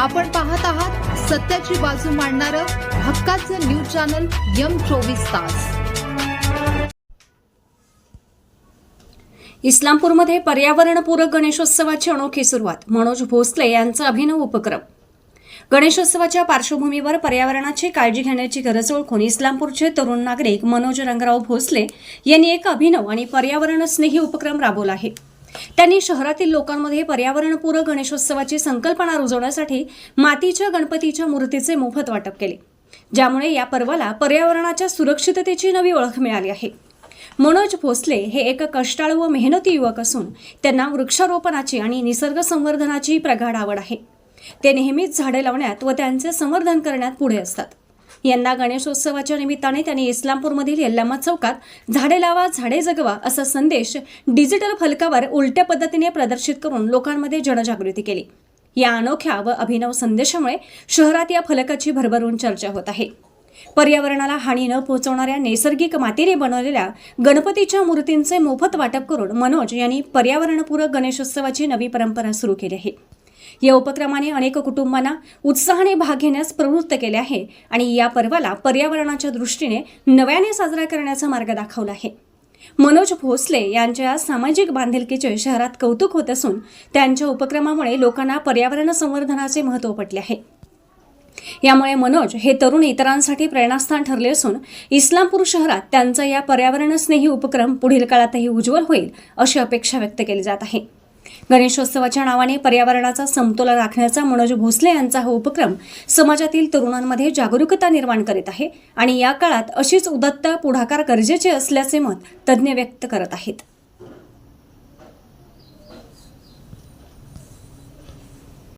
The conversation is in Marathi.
आपण पाहत आहात सत्याची बाजू मांडणारं हक्काचं न्यूज चॅनल यम चोवीस तास. इस्लामपूरमध्ये पर्यावरणपूरक गणेशोत्सवाची अनोखी सुरुवात मनोज भोसले यांचा अभिनव उपक्रम. गणेशोत्सवाच्या पार्श्वभूमीवर पर्यावरणाची काळजी घेण्याची गरज ओळखून इस्लामपूरचे तरुण नागरिक मनोज रंगराव भोसले यांनी एक अभिनव आणि पर्यावरणस्नेही उपक्रम राबवला आहे. त्यांनी शहरातील लोकांमध्ये पर्यावरणपूरक गणेशोत्सवाची संकल्पना रुजवण्यासाठी मातीच्या गणपतीच्या मूर्तीचे मोफत वाटप केले ज्यामुळे या पर्वाला पर्यावरणाच्या सुरक्षिततेची नवी ओळख मिळाली आहे. मनोज भोसले हे एक कष्टाळू व मेहनती युवक असून त्यांना वृक्षारोपणाची आणि निसर्ग संवर्धनाची प्रगाढ आवड आहे. ते नेहमीच झाडे लावण्यात व त्यांचे संवर्धन करण्यात पुढे असतात. यंदा गणेशोत्सवाच्या निमित्ताने त्यांनी इस्लामपूरमधील यल्लामा चौकात झाडे लावा झाडे जगवा असा संदेश डिजिटल फलकावर उलट्या पद्धतीने प्रदर्शित करून लोकांमध्ये जनजागृती केली. या अनोख्या व अभिनव संदेशामुळे शहरात या फलकाची भरभरून चर्चा होत आहे. पर्यावरणाला हानी न पोहोचवणाऱ्या नैसर्गिक मातीने बनवलेल्या गणपतीच्या मूर्तींचे मोफत वाटप करून मनोज यांनी पर्यावरणपूरक गणेशोत्सवाची नवी परंपरा सुरू केली आहे. या उपक्रमाने अनेक कुटुंबांना उत्साहाने भाग घेण्यास प्रवृत्त केले आहे आणि या पर्वाला पर्यावरणाच्या दृष्टीने नव्याने साजरा करण्याचा मार्ग दाखवला आहे. मनोज भोसले यांच्या सामाजिक बांधिलकीचे शहरात कौतुक होत असून त्यांच्या उपक्रमामुळे लोकांना पर्यावरण संवर्धनाचे महत्त्व पटले आहे. यामुळे मनोज हे तरुण इतरांसाठी प्रेरणास्थान ठरले असून इस्लामपूर शहरात त्यांचा या पर्यावरणस्नेही उपक्रम पुढील काळातही उज्ज्वल होईल अशी अपेक्षा व्यक्त केली जात आहे. गणेशोत्सवाच्या नावाने पर्यावरणाचा समतोल राखण्याचा मनोज भोसले यांचा हा उपक्रम समाजातील तरुणांमध्ये जागरूकता निर्माण करीत आहे आणि या काळात अशीच उदत्त पुढाकार गरजेचे असल्याचे मत तज्ज्ञ व्यक्त करत आहेत.